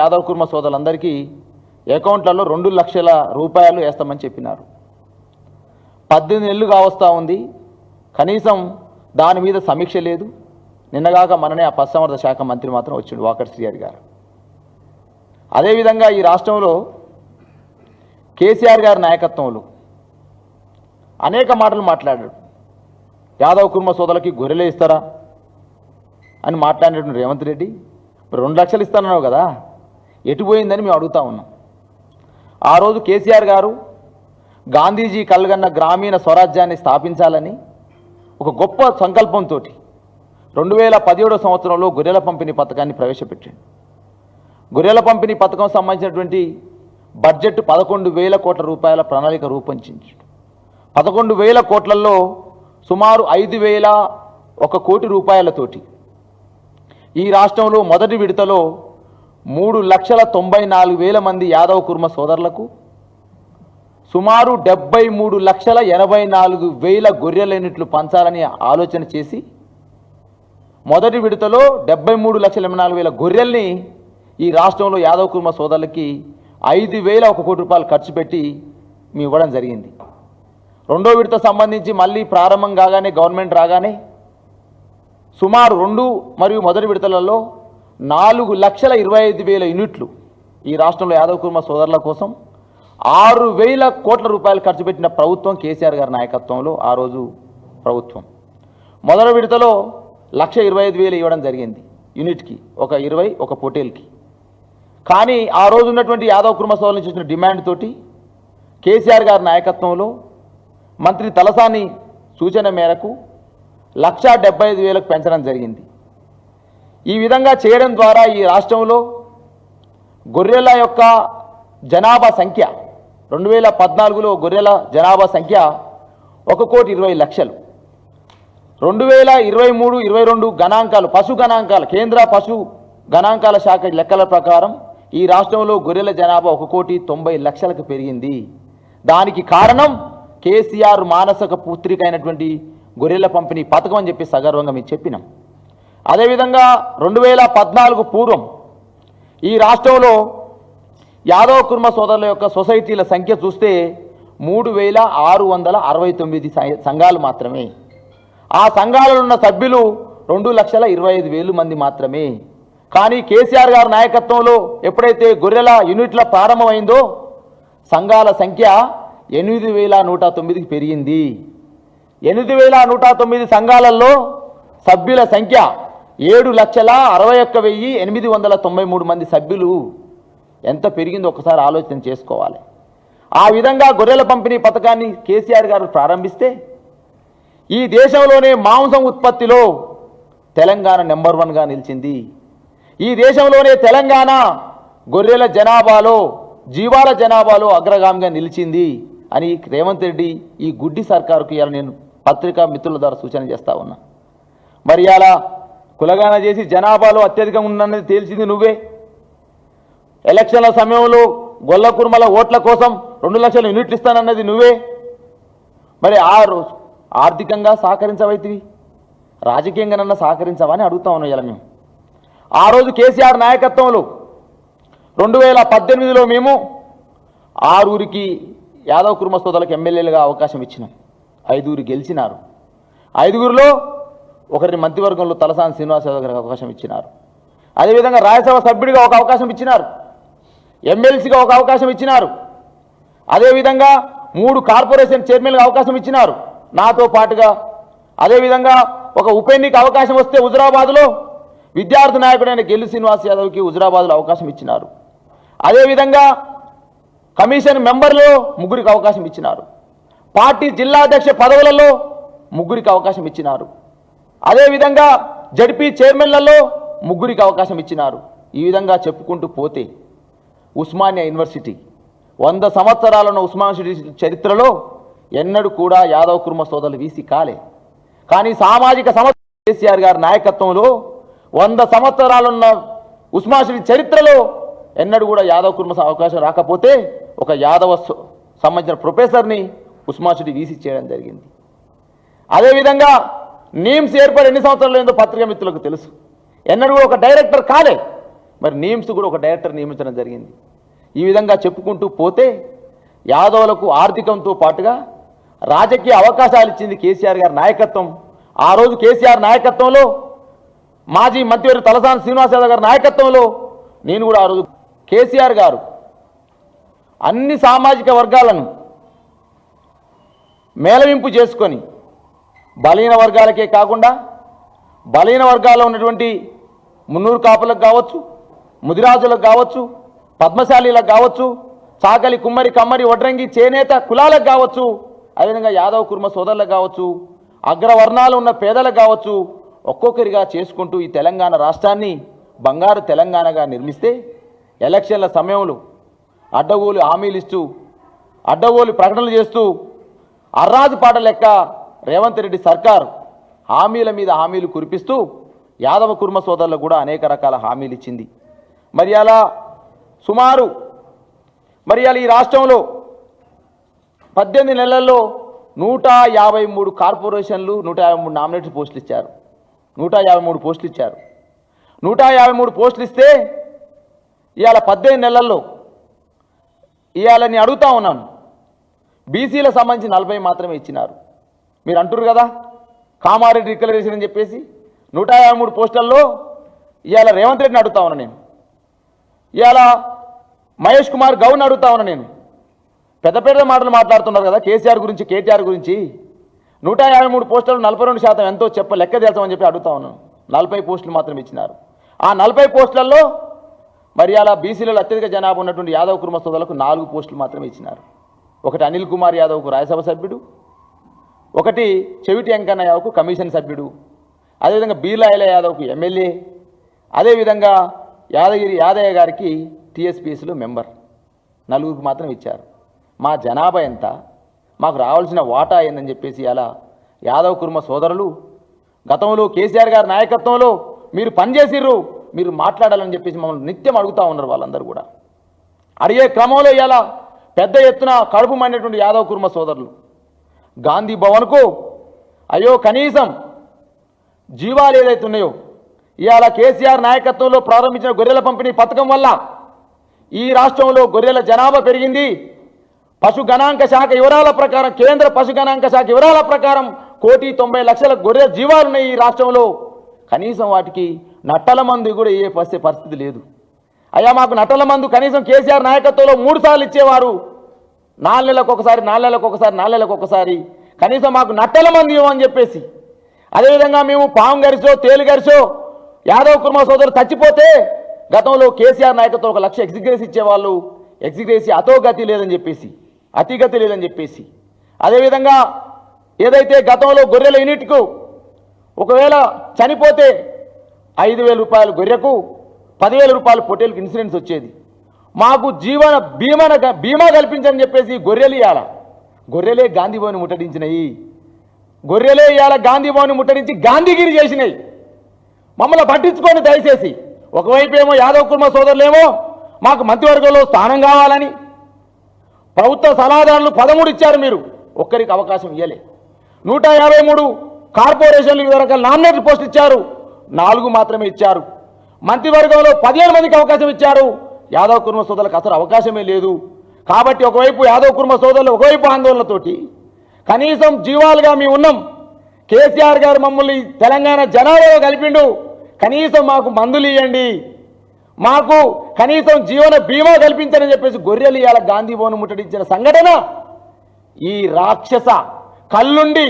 యాదవ్ కుర్మ సోదరులందరికీ అకౌంట్లలో రెండు లక్షల రూపాయలు వేస్తామని చెప్పినారు. పద్దెనిమిది నెలలు కావస్తూ ఉంది. కనీసం దాని మీద సమీక్ష లేదు. నిన్నగాక మననే ఆ పశుసంవర్ధ శాఖ మంత్రి మాత్రం వచ్చిండు వాకర్ శ్రీహరి గారు. అదేవిధంగా ఈ రాష్ట్రంలో కేసీఆర్ గారి నాయకత్వంలో అనేక మాటలు మాట్లాడాడు. యాదవ్ కుర్మ సోదరులకి గొర్రెలే ఇస్తారా? అని మాట్లాడినటువంటి రేవంత్ రెడ్డి రెండు లక్షలు ఇస్తానన్నావు కదా? ఎటుపోయిందని మేము అడుగుతా ఉన్నాం. ఆ రోజు కేసీఆర్ గారు గాంధీజీ కలగన్న గ్రామీణ స్వరాజ్యాన్ని స్థాపించాలని ఒక గొప్ప సంకల్పంతో రెండు వేల పదిహేడో సంవత్సరంలో గొర్రెల పంపిణీ పథకాన్ని ప్రవేశపెట్టాడు గొర్రెల పంపిణీ పథకం సంబంధించినటువంటి బడ్జెట్ పదకొండు వేల కోట్ల రూపాయల ప్రణాళిక రూపొందించాడు పదకొండు వేల కోట్లలో సుమారు ఐదు వేల ఒక కోటి రూపాయలతోటి ఈ రాష్ట్రంలో మొదటి విడతలో మూడు లక్షల తొంభై నాలుగు వేల మంది యాదవ కుర్మ సోదరులకు సుమారు డెబ్బై మూడు లక్షల ఎనభై నాలుగు వేల గొర్రెలైనట్లు పంచాలని ఆలోచన చేసి మొదటి విడతలో డెబ్బై మూడు లక్షల ఎనభై నాలుగు వేల గొర్రెల్ని ఈ రాష్ట్రంలో యాదవ్ కుర్మ సోదరులకి ఐదు వేల ఒక కోటి రూపాయలు ఖర్చు పెట్టి మీ ఇవ్వడం జరిగింది. రెండో విడత సంబంధించి మళ్ళీ ప్రారంభం కాగానే గవర్నమెంట్ రాగానే సుమారు రెండు మరియు మొదటి విడతలలో నాలుగు లక్షల ఇరవై ఐదు వేల యూనిట్లు ఈ రాష్ట్రంలో యాదవ్ కుర్మ సోదరుల కోసం ఆరు వేల కోట్ల రూపాయలు ఖర్చు పెట్టిన ప్రభుత్వం కేసీఆర్ గారి నాయకత్వంలో ఆ రోజు ప్రభుత్వం. మొదటి విడతలో లక్ష ఇరవై ఐదు వేలు ఇవ్వడం జరిగింది యూనిట్కి ఒక ఇరవై ఒక పొటేల్కి. కానీ ఆ రోజు ఉన్నటువంటి యాదవ్ కుర్మ సోదరుల నుంచి వచ్చిన డిమాండ్ తోటి కేసీఆర్ గారి నాయకత్వంలో మంత్రి తలసాని సూచన మేరకు లక్షా డెబ్బై ఐదు వేలకు పెంచడం జరిగింది. ఈ విధంగా చేయడం ద్వారా ఈ రాష్ట్రంలో గొర్రెల యొక్క జనాభా సంఖ్య రెండు వేల పద్నాలుగులో గొర్రెల జనాభా సంఖ్య ఒక కోటి ఇరవై లక్షలు. రెండు వేల ఇరవై మూడు ఇరవై రెండు గణాంకాలు పశు గణాంకాలు కేంద్ర పశు గణాంకాల శాఖ లెక్కల ప్రకారం ఈ రాష్ట్రంలో గొర్రెల జనాభా ఒక కోటి తొంభై లక్షలకు పెరిగింది. దానికి కారణం కేసీఆర్ మానసిక పుత్రిక అయినటువంటి గొర్రెల పంపిణీ పథకం అని చెప్పి సగర్వంగా మేము చెప్పినాం. అదేవిధంగా రెండు వేల పద్నాలుగు పూర్వం ఈ రాష్ట్రంలో యాదవ కుర్మ సోదరుల యొక్క సొసైటీల సంఖ్య చూస్తే మూడు వేల ఆరు వందల అరవై తొమ్మిది సంఘాలు మాత్రమే. ఆ సంఘాలలో ఉన్న సభ్యులు రెండు లక్షల ఇరవై ఐదు వేలు మంది మాత్రమే. కానీ కేసీఆర్ గారి నాయకత్వంలో ఎప్పుడైతే గొర్రెల యూనిట్ల ప్రారంభమైందో సంఘాల సంఖ్య ఎనిమిది వేల నూట తొమ్మిదికి పెరిగింది. ఎనిమిది వేల నూట తొమ్మిది సంఘాలలో సభ్యుల సంఖ్య ఏడు లక్షల అరవై ఒక్క వెయ్యి ఎనిమిది వందల తొంభై మూడు మంది సభ్యులు. ఎంత పెరిగిందో ఒకసారి ఆలోచన చేసుకోవాలి. ఆ విధంగా గొర్రెల పంపిణీ పథకాన్ని కేసీఆర్ గారు ప్రారంభిస్తే ఈ దేశంలోనే మాంసం ఉత్పత్తిలో తెలంగాణ నెంబర్ వన్గా నిలిచింది. ఈ దేశంలోనే తెలంగాణ గొర్రెల జనాభాలో జీవాల జనాభాలో అగ్రగామిగా నిలిచింది అని రేవంత్ రెడ్డి ఈ గుడ్డి సర్కారుకు ఇవాళ నేను పత్రికా మిత్రుల ద్వారా సూచన చేస్తా ఉన్నా. మరి అలా కులగాన చేసి జనాభాలో అత్యధికంగా ఉన్నది తేల్చింది నువ్వే. ఎలక్షన్ల సమయంలో గొల్ల కుర్మల ఓట్ల కోసం రెండు లక్షల యూనిట్లు ఇస్తానన్నది నువ్వే. మరి ఆ రోజు ఆర్థికంగా సహకరించవైతివి రాజకీయంగానన్నా సహకరించవని అడుగుతా ఉన్నాం ఇలా మేము. ఆ రోజు కేసీఆర్ నాయకత్వంలో రెండు వేల పద్దెనిమిదిలో మేము ఆరూరికి యాదవ్ కుర్మ సోదరులకు ఎమ్మెల్యేలుగా అవకాశం ఇచ్చినాం. ఐదుగురు గెలిచినారు. ఐదుగురిలో ఒకరిని మంత్రివర్గంలో తలసాని శ్రీనివాస యాదవ్ గారికి అవకాశం ఇచ్చినారు. అదేవిధంగా రాజ్యసభ సభ్యుడిగా ఒక అవకాశం ఇచ్చినారు. ఎమ్మెల్సీగా ఒక అవకాశం ఇచ్చినారు. అదేవిధంగా మూడు కార్పొరేషన్ చైర్మన్గా అవకాశం ఇచ్చినారు. నాతో పాటుగా. అదేవిధంగా ఒక ఉప ఎన్నిక అవకాశం వస్తే హుజరాబాద్లో విద్యార్థి నాయకుడైన గెల్లు శ్రీనివాస్ యాదవ్కి హుజరాబాద్లో అవకాశం ఇచ్చినారు. అదేవిధంగా కమిషన్ మెంబర్లో ముగ్గురికి అవకాశం ఇచ్చినారు. పార్టీ జిల్లా అధ్యక్ష పదవులలో ముగ్గురికి అవకాశం ఇచ్చినారు. అదేవిధంగా జడ్పీ చైర్మన్లలో ముగ్గురికి అవకాశం ఇచ్చినారు. ఈ విధంగా చెప్పుకుంటూ పోతే ఉస్మానియా యూనివర్సిటీ వంద సంవత్సరాలున్న ఉస్మానియా చరిత్రలో ఎన్నడూ కూడా యాదవ్ కుర్మ సోదరులు వీసి కాలే. కానీ సామాజిక సమస్య కేసీఆర్ గారి నాయకత్వంలో వంద సంవత్సరాలున్న ఉస్మానియా చరిత్రలో ఎన్నడూ కూడా యాదవ్ కుర్మ అవకాశం రాకపోతే ఒక యాదవ సంబంధించిన ప్రొఫెసర్ని ఉస్మాషిడి వీసి చేయడం జరిగింది. అదేవిధంగా నీమ్స్ ఏర్పడి ఎన్ని సంవత్సరాలు ఏందో పత్రికా మిత్రులకు తెలుసు. ఎన్నడూ కూడా ఒక డైరెక్టర్ కాలే. మరి నీమ్స్ కూడా ఒక డైరెక్టర్ నియమించడం జరిగింది. ఈ విధంగా చెప్పుకుంటూ పోతే యాదవులకు ఆర్థికంతో పాటుగా రాజకీయ అవకాశాలు ఇచ్చింది కేసీఆర్ గారి నాయకత్వం. ఆ రోజు కేసీఆర్ నాయకత్వంలో మాజీ మంత్రి తలసాని శ్రీనివాస్ యాదవ్ గారి నాయకత్వంలో నేను కూడా ఆ రోజు కేసీఆర్ గారు అన్ని సామాజిక వర్గాలను మేళవింపు చేసుకొని బలహీన వర్గాలకే కాకుండా బలహీన వర్గాల్లో ఉన్నటువంటి మున్నూరు కాపులకు కావచ్చు ముదిరాజులకు కావచ్చు పద్మశాలీలకు కావచ్చు చాకలి కుమ్మరి కమ్మరి వడ్రంగి చేనేత కులాలకు కావచ్చు అదేవిధంగా యాదవ్ కుర్మ సోదరులకు కావచ్చు అగ్రవర్ణాలు ఉన్న పేదలకు కావచ్చు ఒక్కొక్కరిగా చేసుకుంటూ ఈ తెలంగాణ రాష్ట్రాన్ని బంగారు తెలంగాణగా నిర్మిస్తే ఎలక్షన్ల సమయంలో అడ్డగోలు హామీలు ఇస్తూ అడ్డగోలు ప్రకటనలు చేస్తూ అర్రాజు పాట లెక్క రేవంత్ రెడ్డి సర్కార్ హామీల మీద హామీలు కురిపిస్తూ యాదవ కుర్మ సోదరులకు కూడా అనేక రకాల హామీలు ఇచ్చింది. మరి అలా సుమారు మరి అలా ఈ రాష్ట్రంలో పద్దెనిమిది నెలల్లో నూట యాభై మూడు కార్పొరేషన్లు నూట యాభై మూడు నామినేటెడ్ పోస్టులు ఇచ్చారు. నూట యాభై మూడు పోస్టులు ఇచ్చారు. నూట యాభై మూడు పోస్టులు ఇస్తే ఇవాళ పద్దెనిమిది నెలల్లో ఇవాళ నేను అడుగుతా ఉన్నాను. బీసీలకు సంబంధించి నలభై మాత్రమే ఇచ్చినారు. మీరు అంటురు కదా? కామారెడ్డి డిక్లరేషన్ అని చెప్పేసి నూట యాభై మూడు పోస్టల్లో ఇవాళ రేవంత్ రెడ్డిని అడుగుతా ఉన్నా నేను. ఇవాళ మహేష్ కుమార్ గౌడ్ని అడుగుతా ఉన్నా నేను. పెద్ద పెద్ద మాటలు మాట్లాడుతున్నారు కదా కేసీఆర్ గురించి కేటీఆర్ గురించి. నూట యాభై మూడు పోస్టులు నలభై రెండు శాతం ఎంతో చెప్ప లెక్క తెలుసామని చెప్పి అడుగుతా ఉన్నాను. నలభై పోస్టులు మాత్రం ఇచ్చినారు. ఆ నలభై పోస్టులలో మరి అలా బీసీలలో అత్యధిక జనాభా ఉన్నటువంటి యాదవ్ కుటుంబ సోదరులకు నాలుగు పోస్టులు మాత్రమే ఇచ్చినారు. ఒకటి అనిల్ కుమార్ యాదవ్కు రాజ్యసభ సభ్యుడు ఒకటి చెవిటి వెంకన్న యాదవ్కు కమిషన్ సభ్యుడు అదేవిధంగా బీలాయల యాదవ్కు ఎమ్మెల్యే అదేవిధంగా యాదగిరి యాదయ్య గారికి టీఎస్పీఎస్లో మెంబర్. నలుగురికి మాత్రం ఇచ్చారు. మా జనాభా ఎంత? మాకు రావాల్సిన వాటా ఏందని చెప్పేసి అలా యాదవ్ కుర్మ సోదరులు గతంలో కేసీఆర్ గారి నాయకత్వంలో మీరు పనిచేసిర్రు మీరు మాట్లాడాలని చెప్పేసి మమ్మల్ని నిత్యం అడుగుతూ ఉన్నారు వాళ్ళందరూ కూడా. అడిగే క్రమంలో ఇలా పెద్ద ఎత్తున కడుపు మండేటువంటి యాదవ్ కుర్మ సోదరులు. గాంధీ భవన్కు అయ్యో కనీసం జీవాలు ఏదైతే ఉన్నాయో ఇవాళ కేసీఆర్ నాయకత్వంలో ప్రారంభించిన గొర్రెల పంపిణీ పథకం వల్ల ఈ రాష్ట్రంలో గొర్రెల జనాభా పెరిగింది. పశు గణాంక శాఖ వివరాల ప్రకారం కేంద్ర పశు గణాంక శాఖ వివరాల ప్రకారం కోటి తొంభై లక్షల గొర్రెల జీవాలు ఉన్నాయి ఈ రాష్ట్రంలో. కనీసం వాటికి నట్టల మందు కూడా ఏ పరిస్థితి పరిస్థితి లేదు. అయ్యా మాకు నట్టల మందు కనీసం కేసీఆర్ నాయకత్వంలో మూడు సార్లు ఇచ్చేవారు. నాలుగు నెలలకు ఒకసారి నాలుగు నెలలకు ఒకసారి నాలుగు నెలలకు ఒకసారి. కనీసం మాకు నట్టల మంది ఇవ్వమని చెప్పేసి. అదేవిధంగా మేము పాము గరిసో తేలు గరిసో యాదవ్ కుర్మ సోదరు చచ్చిపోతే గతంలో కేసీఆర్ నాయకత్వం ఒక లక్ష ఎగ్జిగ్రేస్ ఇచ్చేవాళ్ళు. ఎగ్జిగ్రేసి అతోగతి లేదని చెప్పేసి అతిగతి లేదని చెప్పేసి. అదేవిధంగా ఏదైతే గతంలో గొర్రెల యూనిట్కు ఒకవేళ చనిపోతే ఐదు వేల రూపాయలు గొర్రెకు పదివేల రూపాయలు పొట్టేలకు ఇన్సూరెన్స్ వచ్చేది. మాకు జీవన భీమన బీమా కల్పించని చెప్పేసి గొర్రెలు ఇవ్వాల గొర్రెలే గాంధీ భవన్ ముట్టడించినాయి. గొర్రెలే ఇవాళ గాంధీ భవన్ ముట్టడించి గాంధీగిరి చేసినాయి. మమ్మల్ని పట్టించుకోండి దయచేసి ఒకవైపు ఏమో యాదవ్ కుర్మ సోదరులేమో మాకు మంత్రివర్గంలో స్థానం కావాలని ప్రభుత్వ సలహాదారులు పదమూడు ఇచ్చారు మీరు ఒక్కరికి అవకాశం ఇవ్వలే నూట యాభై మూడు కార్పొరేషన్లు వివిధ రకాల నామినేటెడ్ పోస్టులు ఇచ్చారు నాలుగు మాత్రమే ఇచ్చారు. మంత్రివర్గంలో పదిహేను మందికి అవకాశం ఇచ్చారు యాదవ్ కుర్మ సోదరులకు అసలు అవకాశమే లేదు. కాబట్టి ఒకవైపు యాదవ్ కుర్మ సోదరులు ఒకవైపు ఆందోళనతోటి కనీసం జీవాలుగా మేము ఉన్నాం. కేసీఆర్ గారు మమ్మల్ని తెలంగాణ జనాభాలో కలిపిండు. కనీసం మాకు మందులు ఇవ్వండి మాకు కనీసం జీవన బీమా కల్పించని చెప్పేసి గొర్రెలు ఇవాళ గాంధీ భవన్ ముట్టడించిన సంఘటన ఈ రాక్షస కళ్ళుండి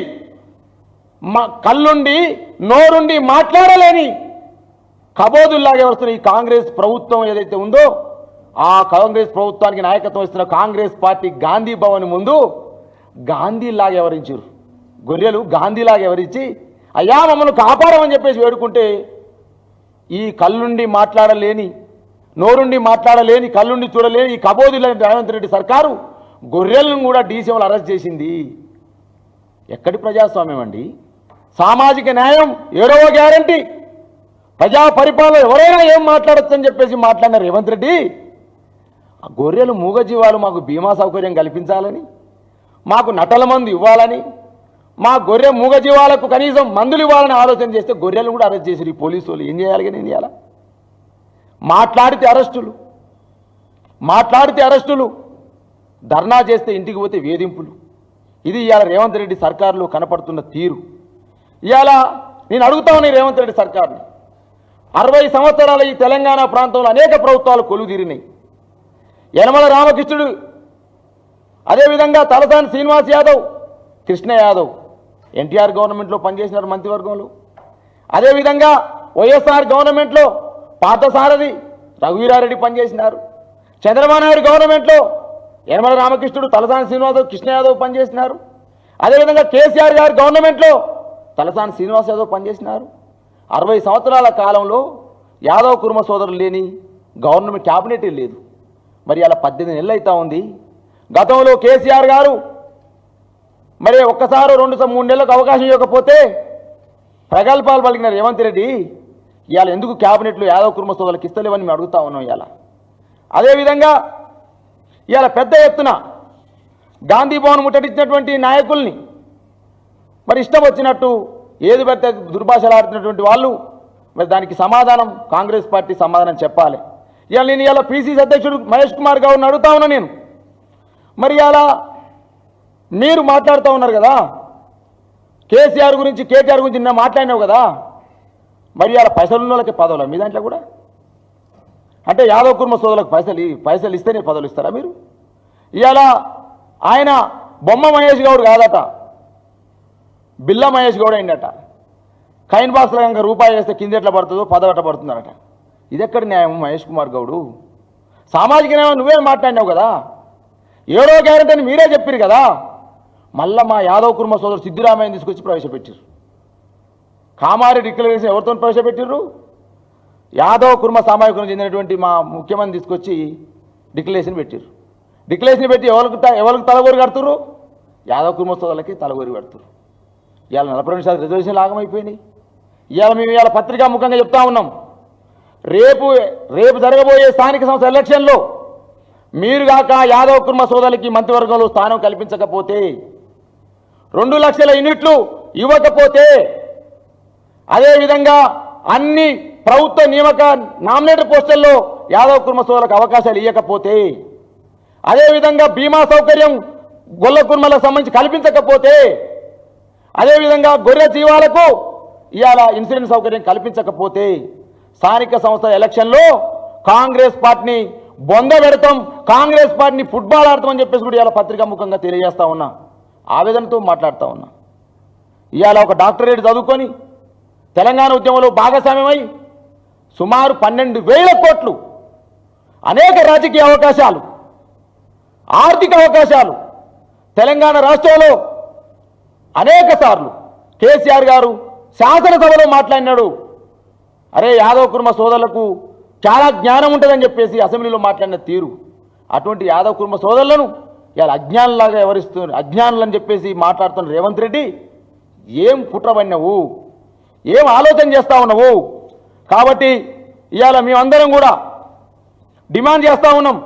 మా కళ్ళుండి నోరుండి మాట్లాడలేని కబోదుల్లాగే వస్తున్న ఈ కాంగ్రెస్ ప్రభుత్వం ఏదైతే ఉందో ఆ కాంగ్రెస్ ప్రభుత్వానికి నాయకత్వం ఇస్తున్న కాంగ్రెస్ పార్టీ గాంధీ భవన్ ముందు గాంధీలాగా ఎవరించారు? గొర్రెలు గాంధీలాగా ఎవరించి అయ్యా మమ్మల్ని కాపాడమని చెప్పేసి వేడుకుంటే ఈ కళ్ళుండి మాట్లాడలేని నోరుండి మాట్లాడలేని కళ్ళుండి చూడలేని ఈ కబోదుల రేవంత్ రెడ్డి సర్కారు గొర్రెలను కూడా డీసీఎంలు అరెస్ట్ చేసింది. ఎక్కడి ప్రజాస్వామ్యం అండి? సామాజిక న్యాయం ఏడవ గ్యారంటీ. ప్రజా పరిపాలన ఎవరైనా ఏం మాట్లాడొచ్చని అని చెప్పేసి మాట్లాడిన రేవంత్ రెడ్డి గొర్రెలు మూగజీవాలు మాకు బీమా సౌకర్యం కల్పించాలని మాకు నటల మందు ఇవ్వాలని మా గొర్రె మూగజీవాలకు కనీసం మందులు ఇవ్వాలని ఆలోచన చేస్తే గొర్రెలు కూడా అరెస్ట్ చేసి ఈ పోలీసు వాళ్ళు ఏం చేయాలి నేను చేయాలా? మాట్లాడితే అరెస్టులు మాట్లాడితే అరెస్టులు ధర్నా చేస్తే ఇంటికి పోతే వేధింపులు. ఇది ఇవాళ రేవంత్ రెడ్డి సర్కారులో కనపడుతున్న తీరు. ఇవాళ నేను అడుగుతా ఈ రేవంత్ రెడ్డి సర్కార్ని అరవై సంవత్సరాల ఈ తెలంగాణ ప్రాంతంలో అనేక ప్రభుత్వాలు కొలువుదీరినాయి. యనమల రామకృష్ణుడు. అదేవిధంగా తలసాని శ్రీనివాస్ యాదవ్ కృష్ణ యాదవ్. ఎన్టీఆర్ గవర్నమెంట్లో పనిచేసినారు మంత్రివర్గంలో. అదేవిధంగా వైఎస్ఆర్ గవర్నమెంట్లో పార్థసారథి రఘువీరారెడ్డి పనిచేసినారు. చంద్రబాబు నాయుడు గవర్నమెంట్లో యనమల రామకృష్ణుడు తలసాని శ్రీనివాసరావు కృష్ణ యాదవ్ పనిచేసినారు. అదేవిధంగా కేసీఆర్ గారి గవర్నమెంట్లో తలసాని శ్రీనివాస్ యాదవ్ పనిచేసినారు. అరవై సంవత్సరాల కాలంలో యాదవ్ కుర్మ సోదరులు లేని గవర్నమెంట్ క్యాబినెట్ లేదు. మరి అలా పద్దెనిమిది నెలలు అవుతా ఉంది. గతంలో కేసీఆర్ గారు మరి ఒక్కసారి రెండు మూడు నెలలకు అవకాశం ఇవ్వకపోతే ప్రగల్భాలు పలికిన రేవంత్ రెడ్డి. ఇవాళ ఎందుకు క్యాబినెట్లో యాదవ్ కుర్మ సోదరులకు ఇస్తలేవని మేము అడుగుతా ఉన్నాం ఇవాళ. అదేవిధంగా ఇవాళ పెద్ద ఎత్తున గాంధీ భవన్ ముట్టడించినటువంటి నాయకుల్ని మరి ఇష్టం వచ్చినట్టు ఏది పెద్ద దుర్భాషలాడుతున్నటువంటి వాళ్ళు మరి దానికి సమాధానం కాంగ్రెస్ పార్టీ సమాధానం చెప్పాలి. ఇవాళ నేను ఇవాళ పీసీసీ అధ్యక్షుడు మహేష్ కుమార్ గౌడ్ని అడుగుతా ఉన్నా నేను. మరి ఇలా మీరు మాట్లాడుతూ ఉన్నారు కదా? కేసీఆర్ గురించి కేటీఆర్ గురించి నిన్న మాట్లాడినావు కదా? మరి అలా పైసలు ఉన్న వాళ్ళకి పదవులు? మీ దాంట్లో కూడా? అంటే యాదవ్ కుర్మ సోదరులకు పైసలు ఇ- పైసలు ఇస్తేనే పదవులు ఇస్తారా మీరు? ఇవాళ ఆయన బొమ్మ మహేష్ గౌడ్ కాదట. బిల్ల మహేష్ గౌడ్ అయిందట. కైన్ బాక్స్లో కనుక రూపాయి వేస్తే కింద ఎట్లా పడుతుందో పదవట పడుతుందట ఇది ఎక్కడ న్యాయం? మహేష్ కుమార్ గౌడు. సామాజిక న్యాయం నువ్వే మాట్లాడినావు కదా. ఏడో గ్యారెంటీ అని మీరే చెప్పారు కదా. మళ్ళా మా యాదవ్ కుర్మ సోదరు సిద్ధిరామయ్యని తీసుకొచ్చి ప్రవేశపెట్టారు కామారెడ్డి డిక్లరేషన్ ఎవరితో ప్రవేశపెట్టారు యాదవ్ కుర్మ సామాజికం చెందినటువంటి మా ముఖ్యమంత్రి తీసుకొచ్చి డిక్లరేషన్ పెట్టారు డిక్లరేషన్ పెట్టి ఎవరికి త- ఎవరికి తలగోరి కడుతురు యాదవ్ కుర్మ సోదరులకి తలగోరి కడుతురు ఇవాళ నలభై రెండు శాతం రిజర్వేషన్ లాగమైపోయినాయి ఇవాళ మేము ఇవాళ పత్రికా ముఖంగా చెప్తా ఉన్నాం. రేపు రేపు జరగబోయే స్థానిక సంస్థ ఎలక్షన్లో మీరు కాక యాదవ్ కుర్మ సోదరులకి మంత్రివర్గంలో స్థానం కల్పించకపోతే రెండు లక్షల యూనిట్లు ఇవ్వకపోతే అదేవిధంగా అన్ని ప్రభుత్వ నియామక నామినేటర్ పోస్టుల్లో యాదవ్ కుర్మ సోదరులకు అవకాశాలు ఇవ్వకపోతే అదేవిధంగా బీమా సౌకర్యం గొల్ల కుర్మలకు సంబంధించి కల్పించకపోతే అదేవిధంగా గొర్రె జీవాలకు ఇవాళ ఇన్సూరెన్స్ సౌకర్యం కల్పించకపోతే స్థానిక సంస్థల ఎలక్షన్లో కాంగ్రెస్ పార్టీని బొంద పెడతాం కాంగ్రెస్ పార్టీని ఫుట్బాల్ ఆడతామని చెప్పేసి కూడా ఇవాళ పత్రికాముఖంగా తెలియజేస్తా ఉన్నా ఆవేదనతో మాట్లాడుతూ ఉన్నా. ఇవాళ ఒక డాక్టరేట్ చదువుకొని తెలంగాణ ఉద్యమంలో భాగస్వామ్యమై సుమారు పన్నెండు వేల కోట్లు అనేక రాజకీయ అవకాశాలు ఆర్థిక అవకాశాలు తెలంగాణ రాష్ట్రంలో అనేక సార్లు కేసీఆర్ గారు శాసనసభలో మాట్లాడినాడు. అరే యాదవ్ కుర్మ సోదరులకు చాలా జ్ఞానం ఉంటుందని చెప్పేసి అసెంబ్లీలో మాట్లాడిన తీరు. అటువంటి యాదవ్ కుర్మ సోదరులను ఇవాళ అజ్ఞానులాగా ఎవరిస్తున్నారు అజ్ఞానులు అని చెప్పేసి మాట్లాడుతున్న రేవంత్ రెడ్డి ఏం కుట్రబడినవు ఏం ఆలోచన చేస్తా ఉన్నావు? కాబట్టి ఇవాళ మేమందరం కూడా డిమాండ్ చేస్తూ ఉన్నాం.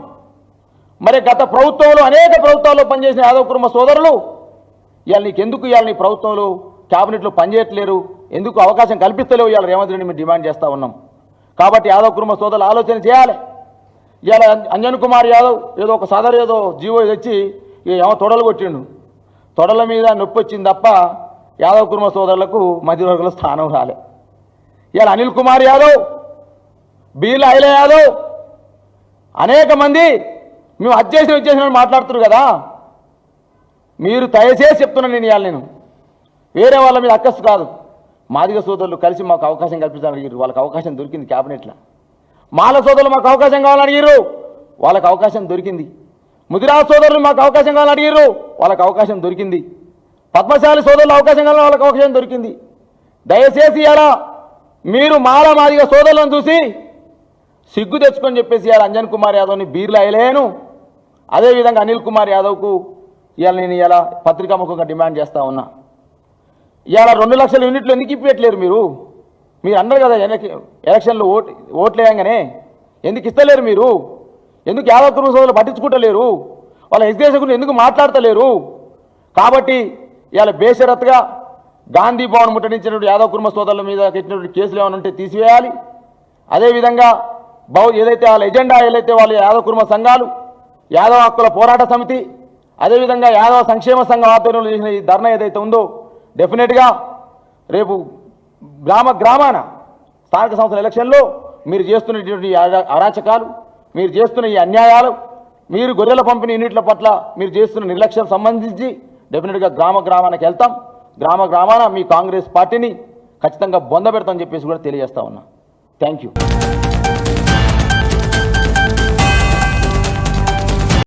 మరి గత ప్రభుత్వంలో అనేక ప్రభుత్వాల్లో పనిచేసిన యాదవ్ కుర్మ సోదరులు ఇవాళ నీకెందుకు ఇవాళ నీ ప్రభుత్వంలో క్యాబినెట్లో పనిచేయట్లేరు. ఎందుకు అవకాశం కల్పిస్తలేవు ఇవాళ రేవంత్ రెడ్డి మేము డిమాండ్ చేస్తూ ఉన్నాం. కాబట్టి యాదవ్ కుర్మ సోదరులు ఆలోచన చేయాలి. ఇవాళ అంజన్ కుమార్ యాదవ్ ఏదో ఒక సదరు ఏదో జీవో తెచ్చి ఏమో తొడలు కొట్టిండు. తొడల మీద నొప్పి వచ్చింది తప్ప యాదవ్ కుర్మ సోదరులకు మధ్యవర్గుల స్థానం రాలే. ఇవాళ అనిల్ కుమార్ యాదవ్ బీర్ల ఐల యాదవ్ అనేక మంది మేము అధ్యక్షులు వచ్చేసిన మాట్లాడుతున్నారు కదా. మీరు దయచేసి చెప్తున్నాను నేను ఇవాళ నేను. వేరే వాళ్ళ మీద అక్కసు కాదు. మాదిగ సోదరులు కలిసి మాకు అవకాశం కల్పించాలని అడిగారు వాళ్ళకి అవకాశం దొరికింది క్యాబినెట్లో మాల సోదరులు మాకు అవకాశం కావాలని అడిగారు వాళ్ళకి అవకాశం దొరికింది. ముదిరా సోదరులు మాకు అవకాశం కావాలని అడిగారు వాళ్ళకి అవకాశం దొరికింది. పద్మశాలి సోదరులు అవకాశం కావాలని వాళ్ళకి అవకాశం దొరికింది. దయచేసి ఇలా మీరు మాల మాదిగ సోదరులను చూసి సిగ్గు తెచ్చుకొని చెప్పేసి ఇవాళ అంజన్ కుమార్ యాదవ్ని బీర్లు అయ్యలేను. అదేవిధంగా అనిల్ కుమార్ యాదవ్కు ఇవాళ నేను ఇలా పత్రికాముఖంగా డిమాండ్ చేస్తా ఉన్నా. ఇవాళ రెండు లక్షల యూనిట్లు ఎందుకు ఇప్పట్లేరు మీరు? మీరు అన్నారు కదా ఎలక్షన్లు ఓట్ ఓట్లేయంగానే ఎందుకు ఇస్తలేరు మీరు? ఎందుకు యాదవ్ కుటుంబ సోదరులు పట్టించుకుంటలేరు? వాళ్ళ ఎడ్యుకేషన్ గురించి ఎందుకు మాట్లాడతలేరు? కాబట్టి ఇవాళ బేషరత్గా గాంధీ భవన్ ముట్టడించినటువంటి యాదవ్ కుటుంబ సోదరుల మీద ఇచ్చినటువంటి కేసులు ఏమైనా ఉంటే తీసివేయాలి. అదేవిధంగా బౌ ఏదైతే వాళ్ళ ఎజెండా ఏదైతే వాళ్ళ యాదవ కుర్మ సంఘాలు యాదవ హక్కుల పోరాట సమితి అదేవిధంగా యాదవ సంక్షేమ సంఘం ఆధ్వర్యంలో చేసిన ఈ ధర్నా ఏదైతే ఉందో డెఫినెట్గా రేపు గ్రామ గ్రామాన స్థానిక సంస్థల ఎలక్షన్లో మీరు చేస్తున్నటువంటి ఈ అరా- అరాచకాలు మీరు చేస్తున్న ఈ అన్యాయాలు మీరు గొర్రెల పంపిణీ యూనిట్ల పట్ల మీరు చేస్తున్న నిర్లక్ష్యం సంబంధించి డెఫినెట్గా గ్రామ గ్రామానికి వెళ్తాం. గ్రామ గ్రామాన మీ కాంగ్రెస్ పార్టీని ఖచ్చితంగా బొంద పెడతామని చెప్పేసి కూడా తెలియజేస్తా ఉన్నా. Thank you